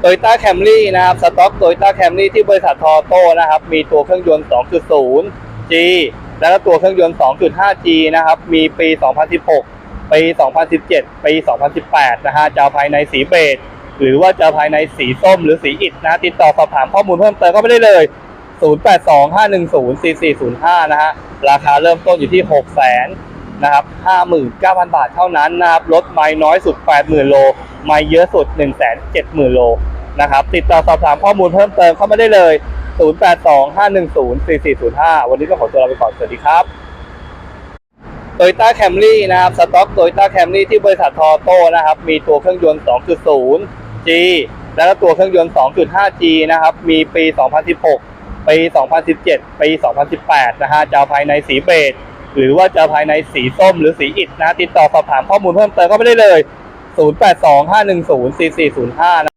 โตโยต้าแคมรี่นะครับสต็อกโตโยต้าแคมรี่ที่บริษัททอโต้นะครับ มีตัวเครื่องยนต์ 2.0 G แล้วก็ตัวเครื่องยนต์ 2.5 G นะครับ มีปี 2016 ปี 2017 ปี 2018 นะฮะจะเอาภายในสีเบจหรือว่าจะภายในสีส้มหรือสีอิฐนะ ติดต่อสอบถามข้อมูลเพิ่มเติมก็ไม่ได้เลย 0825104405 นะฮะ ราคาเริ่มต้นอยู่ที่ 6 0 0 0 0 นะครับ59,000 บาทเท่านั้นนะครับรถไม่น้อยสุด 80,000 โล ไม่เยอะสุด 170,000 โลนะครับติดต่อสอบถามข้อมูลเพิ่มเติมเข้ามาได้เลย 0825104405 วันนี้ก็ขอตัวลาไปก่อน สวัสดีครับโตโยต้าแคมรี่นะครับสต็อกโตโยต้าแคมรี่ที่บริษัททอโต้นะครับมีตัวเครื่องยนต์ 2.0 G แล้วก็ตัวเครื่องยนต์ 2.5 G นะครับมีปี 2016 ปี 2017 ปี 2018 นะฮะจะภายในสีเบจ หรือว่าจะภายในสีส้มหรือสีอิฐนะ ติดต่อสอบถามข้อมูลเพิ่มเติมก็ไม่ได้เลย 0825104405นะ